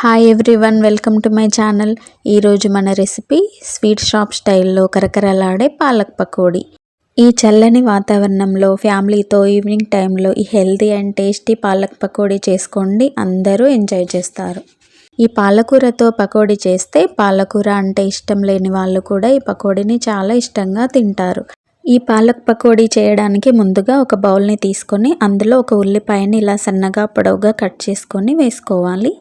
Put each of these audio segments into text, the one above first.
Hi everyone welcome to my channel ఈరోజు మన recipe sweet shop స్టైల్లో కరకరలాడే పాలక్ పకోడీ. ఈ చల్లని వాతావరణంలో ఫ్యామిలీతో ఈవినింగ్ టైంలో ఈ healthy and tasty palak pakodi చేసుకోండి. అందరూ ఎంజాయ్ చేస్తారు. ఈ పాలకూరతో పకోడీ చేస్తే పాలకూర అంటే ఇష్టం లేని వాళ్ళు కూడా ఈ పకోడీని చాలా ఇష్టంగా తింటారు. ఈ పాలక్ పకోడీ చేయడానికి ముందుగా ఒక బౌల్ని తీసుకొని అందులో ఒక ఉల్లిపాయని ఇలా సన్నగా పొడవుగా కట్ చేసుకొని వేసుకోవాలి.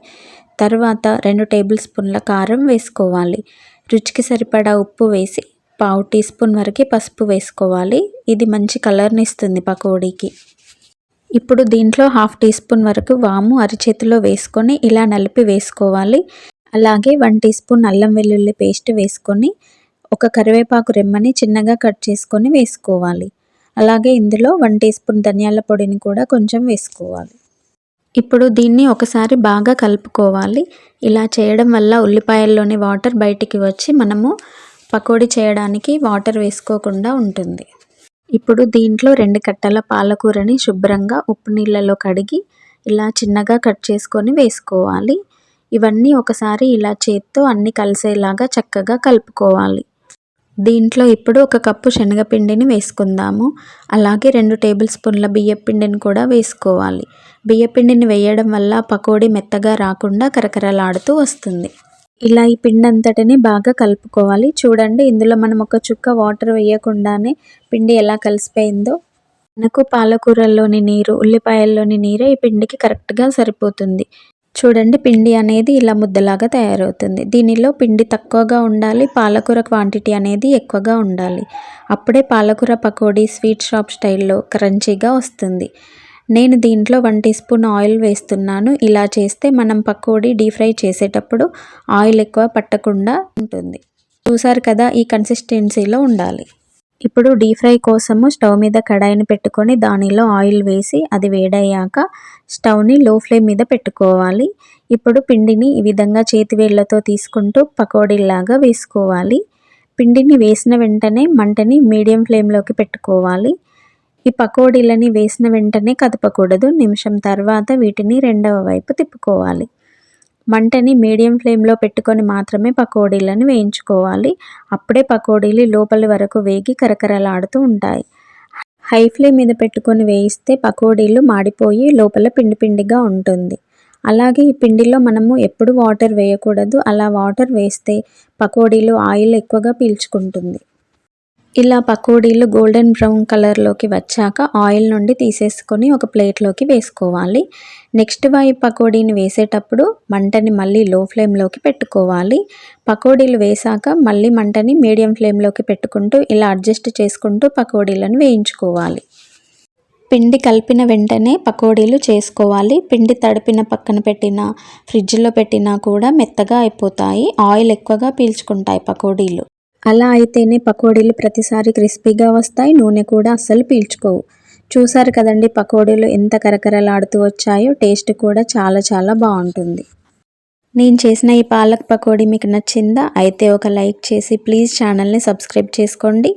తర్వాత రెండు టేబుల్ స్పూన్ల కారం వేసుకోవాలి. రుచికి సరిపడా ఉప్పు వేసి పావు టీ స్పూన్ వరకు పసుపు వేసుకోవాలి. ఇది మంచి కలర్ని ఇస్తుంది పకోడీకి. ఇప్పుడు దీంట్లో హాఫ్ టీ స్పూన్ వరకు వాము అరిచేతిలో వేసుకొని ఇలా నలిపి వేసుకోవాలి. అలాగే వన్ టీ స్పూన్ అల్లం వెల్లుల్లి పేస్ట్ వేసుకొని ఒక కరివేపాకు రెమ్మని చిన్నగా కట్ చేసుకొని వేసుకోవాలి. అలాగే ఇందులో వన్ టీ స్పూన్ ధనియాల పొడిని కూడా కొంచెం వేసుకోవాలి. ఇప్పుడు దీన్ని ఒకసారి బాగా కలుపుకోవాలి. ఇలా చేయడం వల్ల ఉల్లిపాయల్లోని వాటర్ బయటికి వచ్చి మనము పకోడీ చేయడానికి వాటర్ వేసుకోకుండా ఉంటుంది. ఇప్పుడు దీంట్లో రెండు కట్టల పాలకూరని శుభ్రంగా ఉప్పు నీళ్ళలో కడిగి ఇలా చిన్నగా కట్ చేసుకొని వేసుకోవాలి. ఇవన్నీ ఒకసారి ఇలా చేత్తో అన్నీ కలిసేలాగా చక్కగా కలుపుకోవాలి. దీంట్లో ఇప్పుడు ఒక కప్పు శనగపిండిని వేసుకుందాము. అలాగే రెండు టేబుల్ స్పూన్ల బియ్యపిండిని కూడా వేసుకోవాలి. బియ్యపిండిని వేయడం వల్ల పకోడీ మెత్తగా రాకుండా కరకరలాడుతూ వస్తుంది. ఇలా ఈ పిండి అంతటిని బాగా కలుపుకోవాలి. చూడండి ఇందులో మనం ఒక చుక్క వాటర్ వేయకుండానే పిండి ఎలా కలిసిపోయిందో. మనకు పాలకూరల్లోని నీరు ఉల్లిపాయల్లోని నీరే ఈ పిండికి కరెక్ట్గా సరిపోతుంది. చూడండి పిండి అనేది ఇలా ముద్దలాగా తయారవుతుంది. దీనిలో పిండి తక్కువగా ఉండాలి పాలకూర క్వాంటిటీ అనేది ఎక్కువగా ఉండాలి. అప్పుడే పాలకూర పకోడీ స్వీట్ షాప్ స్టైల్లో క్రంచీగా వస్తుంది. నేను దీంట్లో వన్ టీ స్పూన్ ఆయిల్ వేస్తున్నాను. ఇలా చేస్తే మనం పకోడీ డీప్ ఫ్రై చేసేటప్పుడు ఆయిల్ ఎక్కువ పట్టకుండా ఉంటుంది. చూసారు కదా ఈ కన్సిస్టెన్సీలో ఉండాలి. ఇప్పుడు డీప్ ఫ్రై కోసము స్టవ్ మీద కడాయిని పెట్టుకొని దానిలో ఆయిల్ వేసి అది వేడయ్యాక స్టవ్ని లో ఫ్లేమ్ మీద పెట్టుకోవాలి. ఇప్పుడు పిండిని ఈ విధంగా చేతి వేళ్ళతో తీసుకుంటూ పకోడీలాగా వేసుకోవాలి. పిండిని వేసిన వెంటనే మంటని మీడియం ఫ్లేమ్లోకి పెట్టుకోవాలి. ఈ పకోడీలని వేసిన వెంటనే కదపకూడదు. నిమిషం తర్వాత వీటిని రెండవ వైపు తిప్పుకోవాలి. మంటని మీడియం ఫ్లేమ్లో పెట్టుకొని మాత్రమే పకోడీలను వేయించుకోవాలి. అప్పుడే పకోడీలు లోపలి వరకు వేగి కరకరలాడుతూ ఉంటాయి. హై ఫ్లేమ్ మీద పెట్టుకొని వేయిస్తే పకోడీలు మాడిపోయి లోపల పిండి పిండిగా ఉంటుంది. అలాగే ఈ పిండిలో మనము ఎప్పుడు వాటర్ వేయకూడదు. అలా వాటర్ వేస్తే పకోడీలు ఆయిల్ ఎక్కువగా పీల్చుకుంటుంది. ఇలా పకోడీలు గోల్డెన్ బ్రౌన్ కలర్లోకి వచ్చాక ఆయిల్ నుండి తీసేసుకొని ఒక ప్లేట్లోకి వేసుకోవాలి. నెక్స్ట్ వాయి పకోడీని వేసేటప్పుడు మంటని మళ్ళీ లో ఫ్లేమ్లోకి పెట్టుకోవాలి. పకోడీలు వేసాక మళ్ళీ మంటని మీడియం ఫ్లేమ్లోకి పెట్టుకుంటూ ఇలా అడ్జస్ట్ చేసుకుంటూ పకోడీలను వేయించుకోవాలి. పిండి కలిపిన వెంటనే పకోడీలు చేసుకోవాలి. పిండి తడిపిన పక్కన పెట్టిన ఫ్రిడ్జ్లో పెట్టినా కూడా మెత్తగా అయిపోతాయి. ఆయిల్ ఎక్కువగా పీల్చుకుంటాయి పకోడీలు. అలా అయితేనే పకోడీలు ప్రతిసారి క్రిస్పీగా వస్తాయి నూనె కూడా అస్సలు పీల్చుకోవు. చూసారు కదండి పకోడీలు ఎంత కరకరలాడుతూ వచ్చాయో టేస్ట్ కూడా చాలా చాలా బాగుంటుంది. నేను చేసిన ఈ పాలక్ పకోడీ మీకు నచ్చిందా? అయితే ఒక లైక్ చేసి ప్లీజ్ ఛానల్ని సబ్స్క్రైబ్ చేసుకోండి.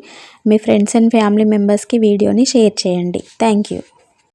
మీ ఫ్రెండ్స్ అండ్ ఫ్యామిలీ మెంబర్స్కి వీడియోని షేర్ చేయండి. Thank you.